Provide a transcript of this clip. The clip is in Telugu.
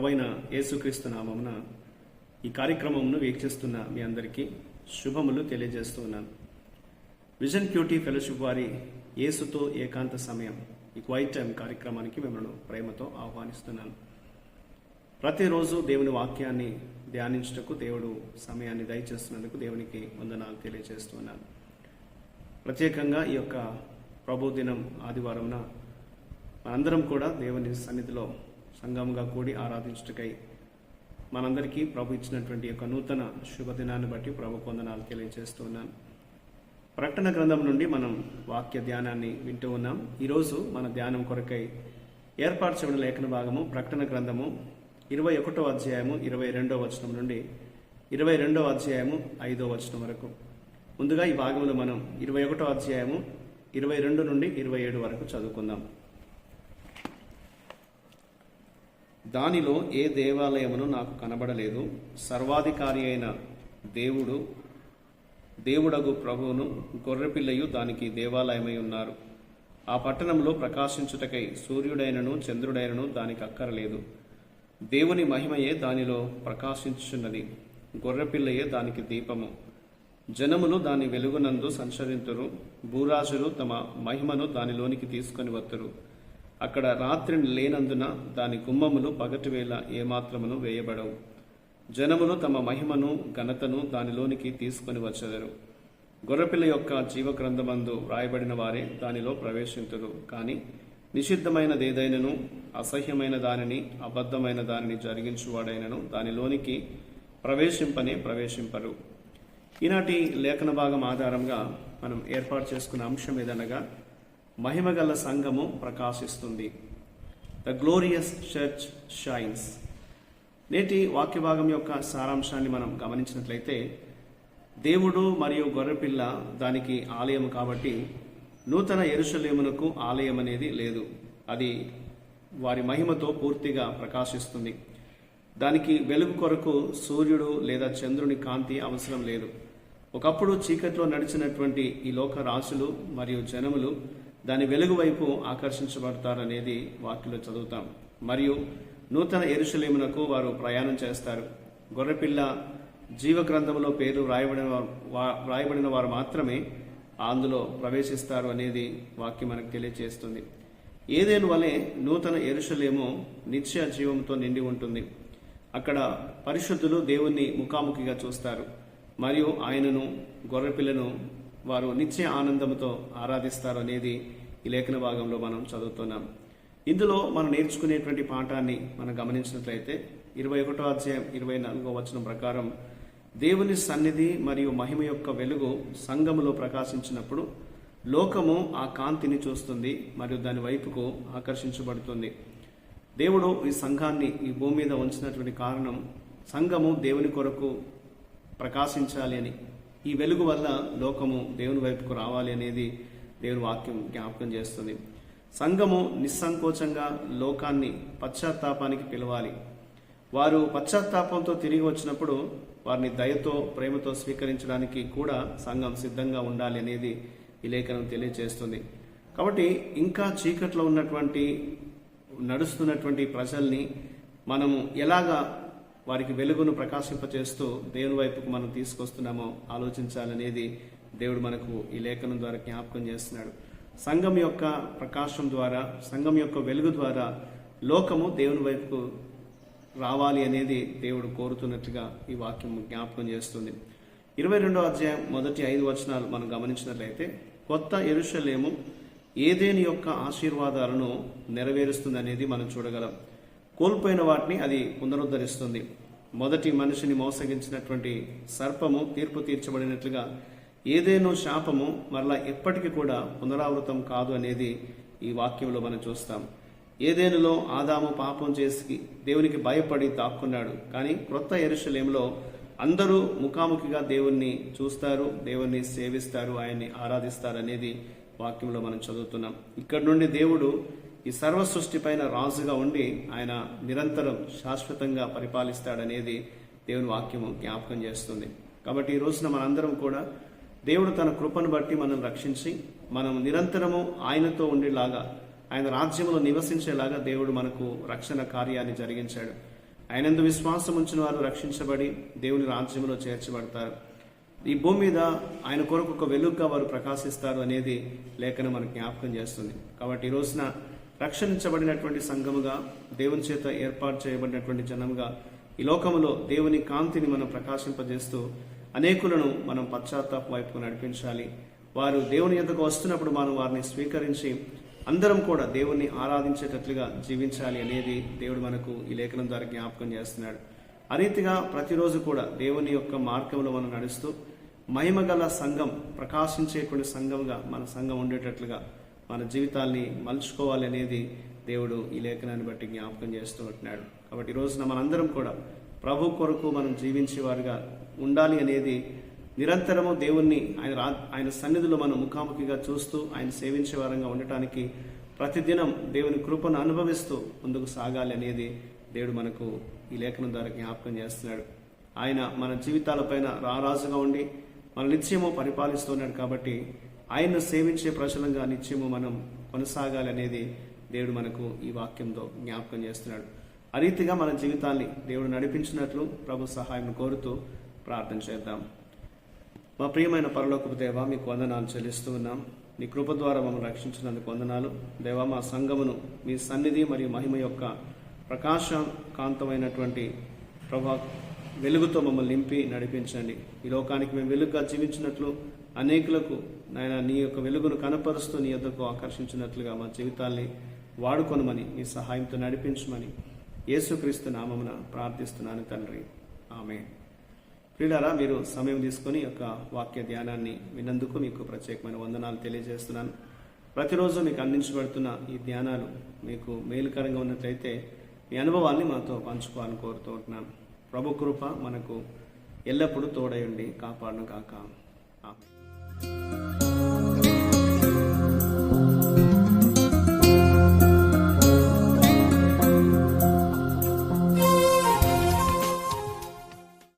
ప్రవైన యేసుక్రీస్తు నామమున ఈ కార్యక్రమమును వీక్షిస్తున్న మీ అందరికీ శుభములు తెలియజేస్తున్నాను విజన్ క్యూటీ ఫెలోషిప్ వారి యేసుతో ఏకాంత సమయం ఈ క్వైట్ టైం కార్యక్రమానికి మిమ్మల్ని ప్రేమతో ఆహ్వానిస్తున్నాను. ప్రతిరోజు దేవుని వాక్యాన్ని ధ్యానించుటకు దేవుడు సమయాన్ని దయచేస్తున్నందుకు దేవునికి వందనాలు తెలియజేస్తున్నాను ప్రత్యేకంగా ఈ యొక్క ప్రభు దినం ఆదివారంన మనందరం కూడా దేవుని సన్నిధిలో సంఘముగా కూడి ఆరాధించుటకై మనందరికీ ప్రభు ఇచ్చినటువంటి యొక్క నూతన శుభదినాన్ని బట్టి ప్రభు కొందనాలు తెలియజేస్తూ ఉన్నాను. ప్రకటన గ్రంథం నుండి మనం వాక్య ధ్యానాన్ని వింటూ ఉన్నాం. ఈరోజు మన ధ్యానం కొరకై ఏర్పాటు చేయడం లేఖన భాగము ప్రకటన గ్రంథము ఇరవై ఒకటో అధ్యాయము ఇరవై రెండో వచనం నుండి ఇరవై రెండో అధ్యాయము ఐదో వచనం వరకు. ముందుగా ఈ భాగంలో మనం ఇరవై ఒకటో అధ్యాయము ఇరవై రెండు నుండి ఇరవై ఏడు వరకు చదువుకుందాం. దానిలో ఏ దేవాలయమును నాకు కనబడలేదు. సర్వాధికారి అయిన దేవుడు దేవుడగు ప్రభువును గొర్రెపిల్లయు దానికి దేవాలయమై ఉన్నారు. ఆ పట్టణంలో ప్రకాశించుటకై సూర్యుడైనను చంద్రుడైనను దానికి అక్కరలేదు. దేవుని మహిమయే దానిలో ప్రకాశించుచున్నది. గొర్రెపిల్లయే దానికి దీపము. జనములు దాని వెలుగునందు సంచరింతురు. భూరాజులు తమ మహిమను దానిలోనికి తీసుకొని వత్తురు. అక్కడ రాత్రి లేనందున దాని గుమ్మములు పగటివేళ ఏమాత్రమును వేయబడవు. జనములు తమ మహిమను ఘనతను దానిలోనికి తీసుకొని వచ్చెదరు. గొర్రెపిల్ల యొక్క జీవగ్రంథమందు వ్రాయబడిన వారే దానిలో ప్రవేశింతురు. కానీ నిషిద్ధమైనదేదైనను అసహ్యమైన దానిని అబద్ధమైన దానిని జరిగించువాడైనను దానిలోనికి ప్రవేశింపనే ప్రవేశింపరు. ఈనాటి లేఖన భాగం ఆధారంగా మనం ఏర్పాటు చేసుకున్న అంశం ఏదనగా మహిమగల సంఘము ప్రకాశిస్తుంది. ద గ్లోరియస్ చర్చ్ షైన్స్ నేటి వాక్య భాగం యొక్క సారాంశాన్ని మనం గమనించినట్లయితే దేవుడు మరియు గొర్రెపిల్ల దానికి ఆలయం కాబట్టి నూతన ఎరుషలేమునకు ఆలయం అనేది లేదు. అది వారి మహిమతో పూర్తిగా ప్రకాశిస్తుంది. దానికి వెలుగు కొరకు సూర్యుడు లేదా చంద్రుని కాంతి అవసరం లేదు. ఒకప్పుడు చీకట్లో నడిచినటువంటి ఈ లోక రాశులు మరియు జనములు దాని వెలుగు వైపు ఆకర్షించబడతారనేది వాక్యలో చదువుతాం. మరియు నూతన ఎరుసలేమునకు వారు ప్రయాణం చేస్తారు. గొర్రెపిల్ల జీవ గ్రంథంలో పేరు వ్రాయబడిన వ్రాయబడిన వారు మాత్రమే అందులో ప్రవేశిస్తారు అనేది వాక్యం మనకు తెలియజేస్తుంది ఏదేను వలె నూతన ఎరుసలేము నిత్య జీవంతో నిండి ఉంటుంది. అక్కడ పరిశుద్ధులు దేవుణ్ణి ముఖాముఖిగా చూస్తారు. మరియు ఆయనను గొర్రెపిల్లను వారు నిత్య ఆనందంతో ఆరాధిస్తారు అనేది ఈ లేఖన భాగంలో మనం చదువుతున్నాం. ఇందులో మనం నేర్చుకునేటువంటి పాఠాన్ని మనం గమనించినట్లయితే ఇరవై ఒకటో అధ్యాయం ఇరవై నాలుగో వచనం ప్రకారం దేవుని సన్నిధి మరియు మహిమ యొక్క వెలుగు సంఘములో ప్రకాశించినప్పుడు లోకము ఆ కాంతిని చూస్తుంది మరియు దాని వైపుకు ఆకర్షించబడుతుంది. దేవుడు ఈ సంఘాన్ని ఈ భూమి మీద ఉంచినటువంటి కారణం సంఘము దేవుని కొరకు ప్రకాశించాలి అని. ఈ వెలుగు వల్ల లోకము దేవుని వైపుకు రావాలి అనేది దేవుని వాక్యం జ్ఞాపకం చేస్తుంది. సంఘము నిస్సంకోచంగా లోకాన్ని పశ్చాత్తాపానికి పిలవాలి. వారు పశ్చాత్తాపంతో తిరిగి వచ్చినప్పుడు వారిని దయతో ప్రేమతో స్వీకరించడానికి కూడా సంఘం సిద్ధంగా ఉండాలి అనేది ఈ లేఖనం తెలియజేస్తుంది కాబట్టి ఇంకా చీకట్లో ఉన్నటువంటి నడుస్తున్నటువంటి ప్రజల్ని మనము ఎలాగా వారికి వెలుగును ప్రకాశింపచేస్తూ దేవుని వైపుకు మనం తీసుకొస్తున్నామో ఆలోచించాలనేది దేవుడు మనకు ఈ లేఖనం ద్వారా జ్ఞాపకం చేస్తున్నాడు. సంఘం యొక్క ప్రకాశం ద్వారా సంఘం యొక్క వెలుగు ద్వారా లోకము దేవుని వైపుకు రావాలి అనేది దేవుడు కోరుతున్నట్టుగా ఈ వాక్యం జ్ఞాపకం చేస్తుంది. ఇరవై రెండో అధ్యాయం మొదటి ఐదు వచనాలు మనం గమనించినట్లయితే కొత్త ఎరుషలేము ఏదేని యొక్క ఆశీర్వాదాలను నెరవేరుస్తుంది అనేది మనం చూడగలం. కోల్పోయిన వాటిని అది పునరుద్ధరిస్తుంది. మొదటి మనిషిని మోసగించినటువంటి సర్పము తీర్పు తీర్చబడినట్లుగా ఏదేనో శాపము మరలా ఎప్పటికీ కూడా పునరావృతం కాదు అనేది ఈ వాక్యంలో మనం చూస్తాం. ఏదేనులో ఆదాము పాపం చేసి దేవునికి భయపడి దాక్కున్నాడు. కానీ క్రొత్త ఎరుషలేంలో అందరూ ముఖాముఖిగా దేవుణ్ణి చూస్తారు దేవుణ్ణి సేవిస్తారు ఆయన్ని ఆరాధిస్తారు అనేది వాక్యంలో మనం చదువుతున్నాం. ఇక్కడ నుండి దేవుడు ఈ సర్వ సృష్టి పైన రాజుగా ఉండి ఆయన నిరంతరం శాశ్వతంగా పరిపాలిస్తాడనేది దేవుని వాక్యము జ్ఞాపకం చేస్తుంది. కాబట్టి ఈ రోజున మనందరం కూడా దేవుడు తన కృపను బట్టి మనం రక్షించి మనం నిరంతరము ఆయనతో ఉండేలాగా ఆయన రాజ్యంలో నివసించేలాగా దేవుడు మనకు రక్షణ కార్యాన్ని జరిగించాడు. ఆయనందు విశ్వాసం ఉంచిన వారు రక్షించబడి దేవుని రాజ్యంలో చేర్చబడతారు. ఈ భూమి మీద ఆయన కొరకు ఒక వెలుగుగా వారు ప్రకాశిస్తారు అనేది లేఖనం మనకు జ్ఞాపకం చేస్తుంది. కాబట్టి ఈ రోజున రక్షించబడినటువంటి సంఘముగా దేవుని చేత ఏర్పాటు చేయబడినటువంటి జనముగా ఈ లోకములో దేవుని కాంతిని మనం ప్రకాశింపజేస్తూ అనేకులను మనం పశ్చాత్తాప వైపుకు నడిపించాలి. వారు దేవుని ఎంతకు వస్తున్నప్పుడు మనం వారిని స్వీకరించి అందరం కూడా దేవుణ్ణి ఆరాధించేటట్లుగా జీవించాలి అనేది దేవుడు మనకు ఈ లేఖనం ద్వారా జ్ఞాపకం చేస్తున్నాడు. ఆ రీతిగా ప్రతిరోజు కూడా దేవుని యొక్క మార్గంలో మనం నడుస్తూ మహిమగల సంఘం ప్రకాశించేటువంటి సంఘంగా మన సంఘం ఉండేటట్లుగా మన జీవితాల్ని మలుచుకోవాలి అనేది దేవుడు ఈ లేఖనాన్ని బట్టి జ్ఞాపకం చేస్తూ ఉంటున్నాడు. కాబట్టి ఈ రోజున మనందరం కూడా ప్రభు కొరకు మనం జీవించేవారుగా ఉండాలి అనేది నిరంతరము దేవుణ్ణి ఆయన రా ఆయన సన్నిధిలో మనం ముఖాముఖిగా చూస్తూ ఆయన సేవించే వారంగా ఉండటానికి ప్రతిదినం దేవుని కృపను అనుభవిస్తూ ముందుకు సాగాలి అనేది దేవుడు మనకు ఈ లేఖనం ద్వారా జ్ఞాపకం చేస్తున్నాడు. ఆయన మన జీవితాలపైన రారాజుగా ఉండి మన నిత్యము పరిపాలిస్తున్నాడు కాబట్టి ఆయన్ను సేవించే ప్రజలంగా నిత్యము మనం కొనసాగాలి అనేది దేవుడు మనకు ఈ వాక్యంతో జ్ఞాపకం చేస్తున్నాడు. ఆ రీతిగా మన జీవితాన్ని దేవుడు నడిపించినట్లు ప్రభు సహాయం కోరుతూ ప్రార్థన చేద్దాం. మా ప్రియమైన పరలోకపు దేవా మీకు వందనాలు చెల్లిస్తూ ఉన్నాం. నీ కృప ద్వారా మమ్మల్ని రక్షించినందుకు వందనాలు. దేవా మా సంఘమును మీ సన్నిధి మరియు మహిమ యొక్క ప్రకాశకాంతమైనటువంటి ప్రభా వెలుగుతో మమ్మల్ని నింపి నడిపించండి. ఈ లోకానికి మేము వెలుగుగా జీవించినట్లు అనేకులకు నాయన నీ యొక్క వెలుగును కనపరుస్తూ నీ యొద్దకు ఆకర్షించినట్లుగా మా జీవితాల్ని వాడుకొనమని నీ సహాయంతో నడిపించమని యేసుక్రీస్తు నామమున ప్రార్థిస్తున్నాను తండ్రి. ఆమె ప్రియులారా మీరు సమయం తీసుకొని యొక్క వాక్య ధ్యానాన్ని విన్నందుకు మీకు ప్రత్యేకమైన వందనాలు తెలియజేస్తున్నాను. ప్రతిరోజు మీకు అందించబడుతున్న ఈ ధ్యానాలు మీకు మేలుకరంగా ఉన్నట్లయితే మీ అనుభవాల్ని మాతో పంచుకోవాలని కోరుతూ ఉంటున్నాను. ప్రభు కృప మనకు ఎల్లప్పుడూ తోడయుండి కాపాడును కాక ఆమె Thank you.